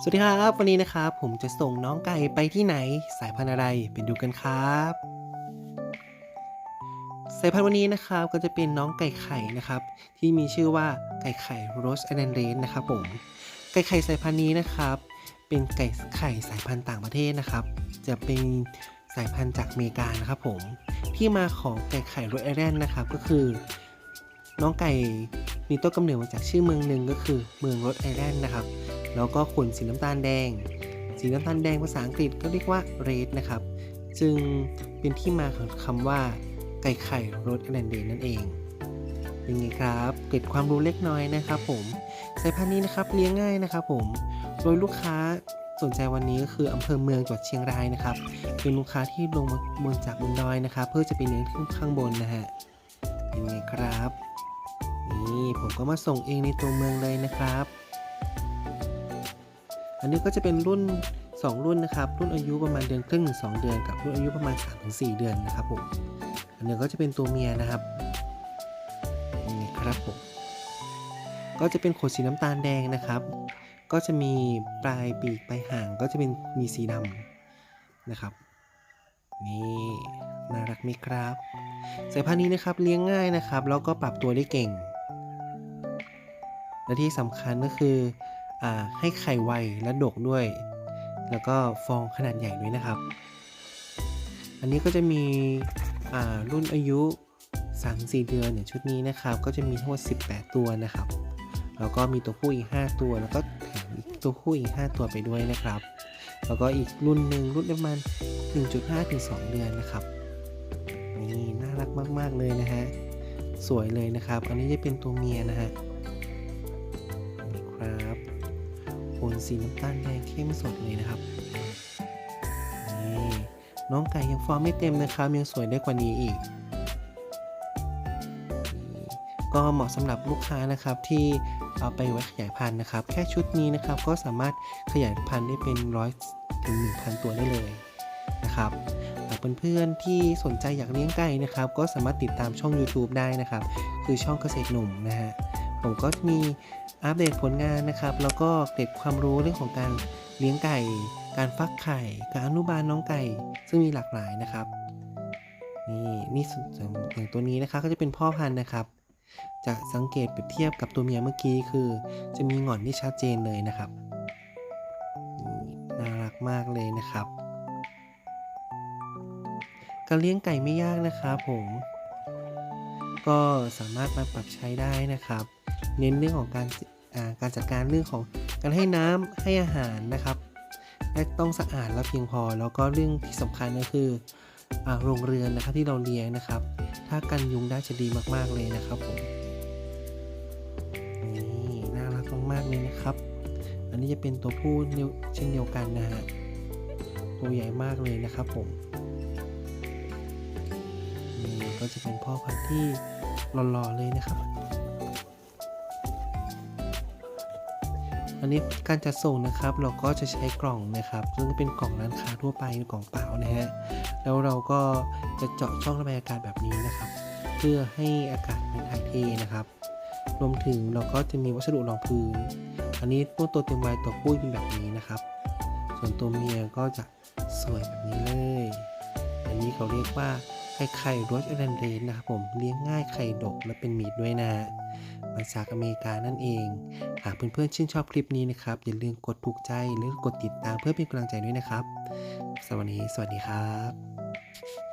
สวัสดีครับ วันนี้นะครับผมจะส่งน้องไก่ไปที่ไหน สายพันธุ์อะไรไปดูกันครับ สายพันธุ์วันนี้นะครับก็จะเป็นน้องไก่ไข่นะครับ ที่มีชื่อว่าไก่ไข่โรสแอนเรนนะครับผมไก่ไข่สายพันธุ์นี้นะครับ เป็นไก่ไข่สายพันธุ์ต่างประเทศนะครับ จะเป็นสายพันธุ์จากอเมริกานะครับผมที่มาของไก่ไข่โรสแอนเรนนะครับก็คือ น้องไก่มีต้นกำเนิดมาจากชื่อเมืองหนึ่งก็คือเมืองโรสไอแลนด์นะครับ แล้วก็ขนสีน้ำตาลแดง สีน้ำตาลแดงภาษาอังกฤษก็เรียกว่า red นะครับ จึงเป็นที่มาของคำว่า ไก่ไข่โรสแอนเดนนั่นเองเป็นไงครับเกร็ดความรู้เล็กน้อยนะครับผมสายพันธุ์นี้นะครับเลี้ยงง่ายนะครับผมโดยลูกค้าสนใจวันนี้ก็คืออำเภอเมืองจังหวัดเชียงรายนะครับ เป็นลูกค้าที่ลงมาบนจากบนดอยนะครับ เพื่อจะไปเลี้ยงขึ้นข้างบนนะฮะเป็นไงครับ นี่ผมก็มาส่งเองในตัวเมืองเลยนะครับ อันนี้ก็จะเป็นรุ่น 2 รุ่นนะครับ รุ่นอายุประมาณเดือนครึ่งถึง2 เดือนกับรุ่นอายุประมาณ 3-4 เดือนนะครับผมอันนี้ก็จะเป็นตัวเมียนะครับนี่ครับผมก็จะเป็นขนสีน้ำตาลแดงนะครับ ก็จะมีปลายปีกปลายหางก็จะเป็นมีสีดำนะครับ นี่น่ารักไหมครับ สายพันธุ์นี้นะครับเลี้ยงง่ายนะครับ แล้วก็ปรับตัวได้เก่งและที่สำคัญก็คือ ให้ไข่ไวและดกด้วย แล้วก็ฟองขนาดใหญ่ด้วยนะครับ อันนี้ก็จะมีรุ่นอายุ 3-4 เดือนเนี่ยชุดนี้นะครับ ก็จะมีทั้งหมด 18 ตัวนะครับ แล้วก็มีตัวผู้อีก 5 ตัว แล้วก็แถมอีกตัวผู้อีก 5 ตัวไปด้วยนะครับ แล้วก็อีกรุ่นหนึ่งรุ่นประมาณ 1.5ถึง2เดือนนะครับนี่น่ารักมาก ๆ เลยนะฮะ สวยเลยนะครับ อันนี้จะเป็นตัวเมียนะฮะ นสีน้ำตาลแดงเข้มสดเลยนะครับนี่น้องไก่ยังฟอร์มไม่เต็มนะครับ ยังสวยได้กว่านี้อีก ก็เหมาะสำหรับลูกค้านะครับที่เอาไปไว้ขยายพันธุ์นะครับ แค่ชุดนี้นะครับก็สามารถขยายพันธุ์ได้เป็นร้อยถึงหนึ่งพันตัวได้เลยนะครับหากเพื่อนๆที่สนใจอยากเลี้ยงไก่นะครับ ก็สามารถติดตามช่อง YouTube ได้นะครับ คือช่องเกษตรหนุ่มนะฮะผมก็มี อัปเดตผลงานนะครับ แล้วก็เกร็ดความรู้เรื่องของการเลี้ยงไก่ การฟักไข่ การอนุบาลน้องไก่ ซึ่งมีหลากหลายนะครับ นี่นี่อย่างตัวนี้นะคะก็จะเป็นพ่อพันธุ์นะครับ จะสังเกตเปรียบเทียบกับตัวเมียเมื่อกี้คือ จะมีหงอนที่ชัดเจนเลยนะครับน่ารักมากเลยนะครับ การเลี้ยงไก่ไม่ยากนะครับผมก็สามารถมาปรับใช้ได้นะครับ เน้นเรื่องของการ การจัดการเรื่องของการให้น้ำให้อาหารนะครับและต้องสะอาดและเพียงพอ แล้วก็เรื่องที่สำคัญก็คืออโรงเรือนนะครับที่เราเลี้ยงนะครับ ถ้ากันยุงได้จะดีมากๆเลยนะครับผมนี่น่ารักมากๆเลยนะครับ อันนี้จะเป็นตัวผู้เช่นเดียวกันนะฮะตัวใหญ่มากเลยนะครับผมนี่ก็จะเป็นพ่อพันธุ์ที่หล่อๆเลยนะครับ อันนี้การจัดส่งนะครับ เราก็จะใช้กล่องนะครับ ซึ่งเป็นกล่องร้านค้าทั่วไปกล่องเปล่านะฮะ แล้วเราก็จะเจาะช่องระบายอากาศแบบนี้นะครับ เพื่อให้อากาศมันถ่ายเทนะครับ รวมถึงเราก็จะมีวัสดุรองพื้น อันนี้ตัวตัวเต็มวัยตัวผู้เป็นแบบนี้นะครับ ส่วนตัวเมียก็จะสวยแบบนี้เลย อันนี้เขาเรียกว่าไข่ไข่โรสแอนเดนนะครับผม เลี้ยงง่ายไข่ดกและเป็นมีดด้วยนะ มาจากอเมริกานั่นเอง หากเพื่อนๆชื่นชอบคลิปนี้นะครับ อย่าลืมกดถูกใจหรือกดติดตามเพื่อเป็นกำลังใจด้วยนะครับสวัสดีสวัสดีครับ